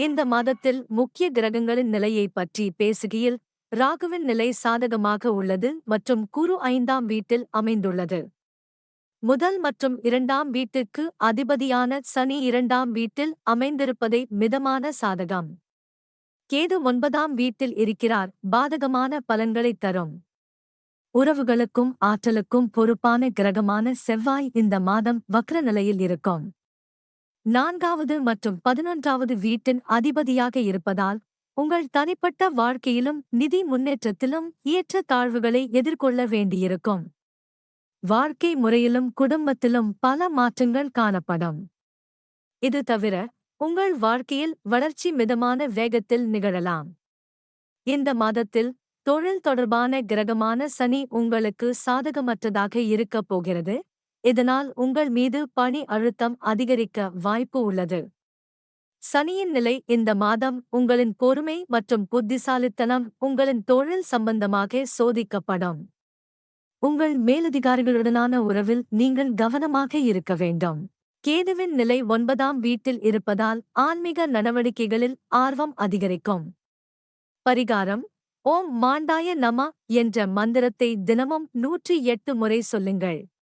இந்த மாதத்தில் முக்கிய கிரகங்களின் நிலையை பற்றி பேசுகையில் ராகுவின் நிலை சாதகமாக உள்ளது மற்றும் குரு ஐந்தாம் வீட்டில் அமைந்துள்ளது. முதல் மற்றும் இரண்டாம் வீட்டிற்கு அதிபதியான சனி இரண்டாம் வீட்டில் அமைந்திருப்பதை மிதமான சாதகம். கேது ஒன்பதாம் வீட்டில் இருக்கிறார் பாதகமான பலன்களைத் தரும். உறவுகளுக்கும் ஆற்றலுக்கும் பொறுப்பான கிரகமான செவ்வாய் இந்த மாதம் வக்ர நிலையில் இருக்கும். நான்காவது மற்றும் பதினொன்றாவது வீட்டின் அதிபதியாக இருப்பதால் உங்கள் தனிப்பட்ட வாழ்க்கையிலும் நிதி முன்னேற்றத்திலும் ஏற்ற தாழ்வுகளை எதிர்கொள்ள வேண்டியிருக்கும். வாழ்க்கை முறையிலும் குடும்பத்திலும் பல மாற்றங்கள் காணப்படும். இது தவிர உங்கள் வாழ்க்கையில் வளர்ச்சி மிதமான வேகத்தில் நிகழலாம். இந்த மாதத்தில் தொழில் தொடர்பான கிரகமான சனி உங்களுக்கு சாதகமற்றதாக இருக்கப் போகிறது. இதனால் உங்கள் மீது பணி அழுத்தம் அதிகரிக்க வாய்ப்பு உள்ளது. சனியின் நிலை இந்த மாதம் உங்களின் பொறுமை மற்றும் புத்திசாலித்தனம் உங்களின் தொழில் சம்பந்தமாக சோதிக்கப்படும். உங்கள் மேலதிகாரிகளுடனான உறவில் நீங்கள் கவனமாக இருக்க வேண்டும். கேதுவின் நிலை ஒன்பதாம் வீட்டில் இருப்பதால் ஆன்மீக நடவடிக்கைகளில் ஆர்வம் அதிகரிக்கும். பரிகாரம் ஓம் மாண்டாய நம என்ற மந்திரத்தை தினமும் நூற்றி எட்டு முறை சொல்லுங்கள்.